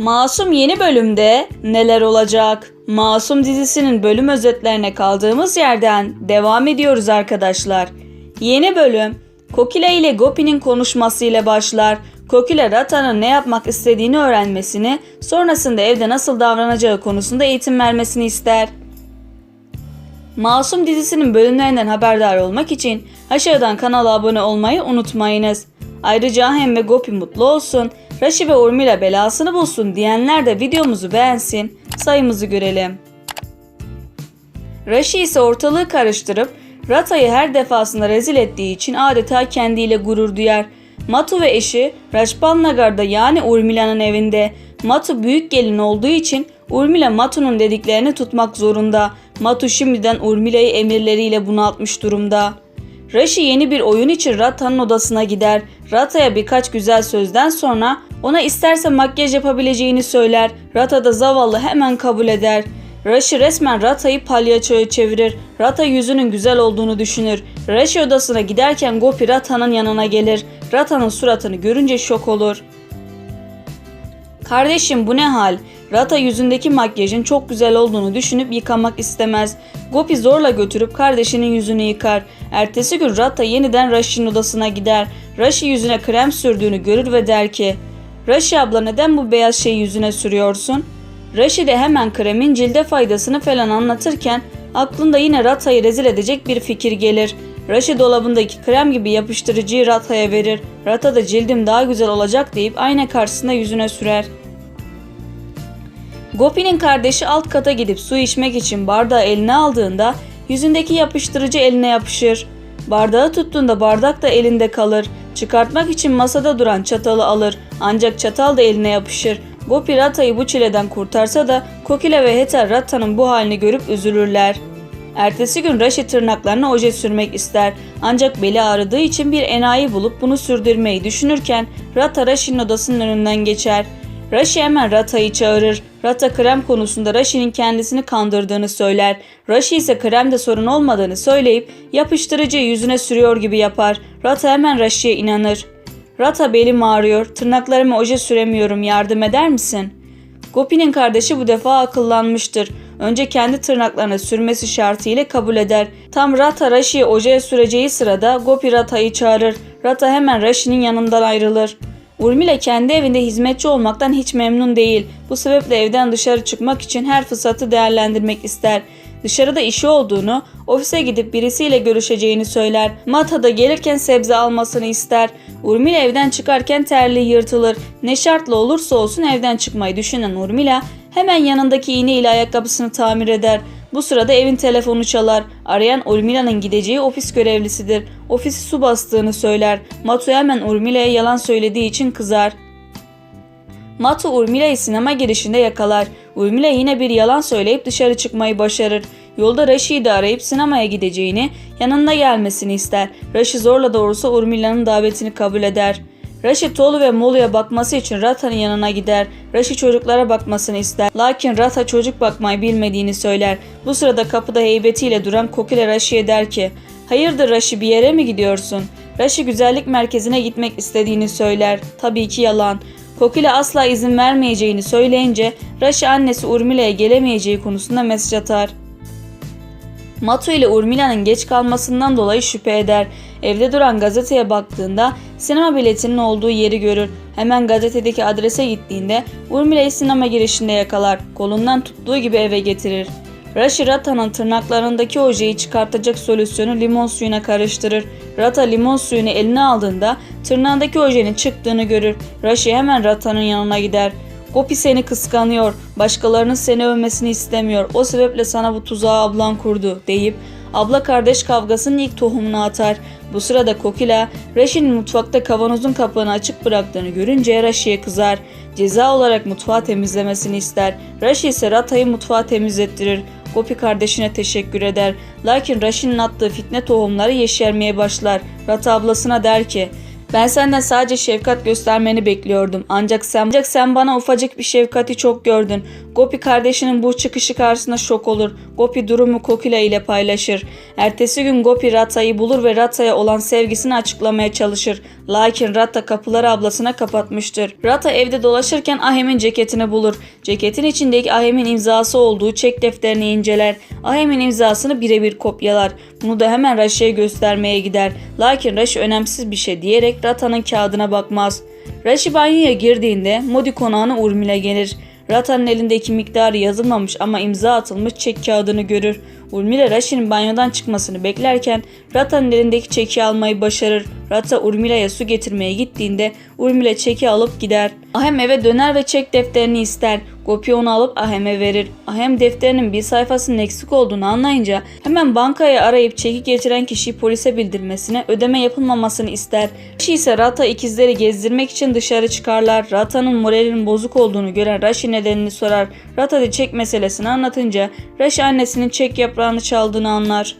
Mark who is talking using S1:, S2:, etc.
S1: Masum yeni bölümde neler olacak? Masum dizisinin bölüm özetlerine kaldığımız yerden devam ediyoruz arkadaşlar. Yeni bölüm Kokila ile Gopi'nin konuşmasıyla başlar. Kokila Rata'nın ne yapmak istediğini öğrenmesini, sonrasında evde nasıl davranacağı konusunda eğitim vermesini ister. Masum dizisinin bölümlerinden haberdar olmak için aşağıdan kanala abone olmayı unutmayınız. Ayrıca Ahem ve Gopi mutlu olsun, Raşi ve Urmila belasını bulsun diyenler de videomuzu beğensin, sayımızı görelim. Raşi ise ortalığı karıştırıp Rata'yı her defasında rezil ettiği için adeta kendiyle gurur duyar. Matu ve eşi Rajpal Nagar'da yani Urmila'nın evinde. Matu büyük gelin olduğu için Urmila Matu'nun dediklerini tutmak zorunda. Matu şimdiden Urmila'yı emirleriyle bunaltmış durumda. Rashi yeni bir oyun için Rata'nın odasına gider. Rata'ya birkaç güzel sözden sonra ona isterse makyaj yapabileceğini söyler. Rata da zavallı hemen kabul eder. Rashi resmen Rata'yı palyaçoya çevirir. Rata yüzünün güzel olduğunu düşünür. Rashi odasına giderken Gopi Rata'nın yanına gelir. Rata'nın suratını görünce şok olur. Kardeşim bu ne hal? Rata yüzündeki makyajın çok güzel olduğunu düşünüp yıkamak istemez. Gopi zorla götürüp kardeşinin yüzünü yıkar. Ertesi gün Rata yeniden Rashi'nin odasına gider. Rashi yüzüne krem sürdüğünü görür ve der ki Rashi abla neden bu beyaz şeyi yüzüne sürüyorsun? Rashi de hemen kremin cilde faydasını falan anlatırken aklında yine Rata'yı rezil edecek bir fikir gelir. Rashi dolabındaki krem gibi yapıştırıcıyı Rata'ya verir. Rata da cildim daha güzel olacak deyip ayna karşısında yüzüne sürer. Gopi'nin kardeşi alt kata gidip su içmek için bardağı eline aldığında yüzündeki yapıştırıcı eline yapışır. Bardağı tuttuğunda bardak da elinde kalır. Çıkartmak için masada duran çatalı alır ancak çatal da eline yapışır. Gopi Rata'yı bu çileden kurtarsa da Kokila ve Heter Rata'nın bu halini görüp üzülürler. Ertesi gün Rashi tırnaklarına oje sürmek ister ancak beli ağrıdığı için bir enayi bulup bunu sürdürmeyi düşünürken Rata Rashi'nin odasının önünden geçer. Rashi hemen Rata'yı çağırır. Rata krem konusunda Rashi'nin kendisini kandırdığını söyler. Rashi ise kremde sorun olmadığını söyleyip yapıştırıcıyı yüzüne sürüyor gibi yapar. Rata hemen Rashi'ye inanır. Rata belim ağrıyor, tırnaklarıma oje süremiyorum yardım eder misin? Gopi'nin kardeşi bu defa akıllanmıştır. Önce kendi tırnaklarına sürmesi şartıyla kabul eder. Tam Rata Rashi'ye ojeye süreceği sırada Gopi Rata'yı çağırır. Rata hemen Rashi'nin yanından ayrılır. Urmila kendi evinde hizmetçi olmaktan hiç memnun değil. Bu sebeple evden dışarı çıkmak için her fırsatı değerlendirmek ister. Dışarıda işi olduğunu, ofise gidip birisiyle görüşeceğini söyler. Mata da gelirken sebze almasını ister. Urmila evden çıkarken terliği yırtılır. Ne şartla olursa olsun evden çıkmayı düşünen Urmila hemen yanındaki iğne ile ayakkabısını tamir eder. Bu sırada evin telefonu çalar. Arayan Urmila'nın gideceği ofis görevlisidir. Ofisi su bastığını söyler. Matu hemen Urmila'ya yalan söylediği için kızar. Matu Urmila'yı sinema girişinde yakalar. Urmila yine bir yalan söyleyip dışarı çıkmayı başarır. Yolda Rashi'yi arayıp sinemaya gideceğini, yanında gelmesini ister. Rashi zorla doğrusu Urmila'nın davetini kabul eder. Rashi Tolu ve Molu'ya bakması için Rata'nın yanına gider. Rashi çocuklara bakmasını ister. Lakin Rata çocuk bakmayı bilmediğini söyler. Bu sırada kapıda heybetiyle duran Kokile Rashi'ye der ki Hayırdır Rashi bir yere mi gidiyorsun? Rashi güzellik merkezine gitmek istediğini söyler. Tabii ki yalan. Kokile asla izin vermeyeceğini söyleyince Rashi annesi Urmila'ya gelemeyeceği konusunda mesaj atar. Matu ile Urmila'nın geç kalmasından dolayı şüphe eder. Evde duran gazeteye baktığında sinema biletinin olduğu yeri görür. Hemen gazetedeki adrese gittiğinde Urmila'yı sinema girişinde yakalar. Kolundan tuttuğu gibi eve getirir. Rashi Rata'nın tırnaklarındaki ojeyi çıkartacak solüsyonu limon suyuna karıştırır. Rata limon suyunu eline aldığında tırnağındaki ojenin çıktığını görür. Rashi hemen Rata'nın yanına gider. Gopi seni kıskanıyor, başkalarının seni övmesini istemiyor. O sebeple sana bu tuzağı ablan kurdu deyip abla kardeş kavgasının ilk tohumunu atar. Bu sırada Kokila, Rashi'nin mutfakta kavanozun kapağını açık bıraktığını görünce Rashi'ye kızar. Ceza olarak mutfağı temizlemesini ister. Rashi ise Rata'yı mutfağı temizlettirir. Gopi kardeşine teşekkür eder. Lakin Rashi'nin attığı fitne tohumları yeşermeye başlar. Rata ablasına der ki Ben senden sadece şefkat göstermeni bekliyordum. Ancak sen, ancak sen bana ufacık bir şefkati çok gördün. Gopi kardeşinin bu çıkışı karşısında şok olur. Gopi durumu Kokila ile paylaşır. Ertesi gün Gopi Rata'yı bulur ve Rata'ya olan sevgisini açıklamaya çalışır. Lakin Rata kapıları ablasına kapatmıştır. Rata evde dolaşırken Ahem'in ceketini bulur. Ceketin içindeki Ahem'in imzası olduğu çek defterini inceler. Ahem'in imzasını birebir kopyalar. Bunu da hemen Raşi'ye göstermeye gider. Lakin Raşi önemsiz bir şey diyerek Rata'nın kağıdına bakmaz. Raşi banyoya girdiğinde Modi konağına Urmil'e gelir. Rata'nın elindeki miktarı yazılmamış ama imza atılmış çek kağıdını görür. Urmila Rashi'nin banyodan çıkmasını beklerken Rata'nın elindeki çeki almayı başarır. Rata Urmila'ya su getirmeye gittiğinde Urmila çeki alıp gider. Ahem eve döner ve çek defterini ister. Gopi onu alıp Ahem'e verir. Ahem defterinin bir sayfasının eksik olduğunu anlayınca hemen bankaya arayıp çeki getiren kişiyi polise bildirmesine ödeme yapılmamasını ister. Rashi ise Rata ikizleri gezdirmek için dışarı çıkarlar. Rata'nın moralinin bozuk olduğunu gören Rashi nedenini sorar. Rata da çek meselesini anlatınca Rashi annesinin çek yaprağını çaldığını anlar.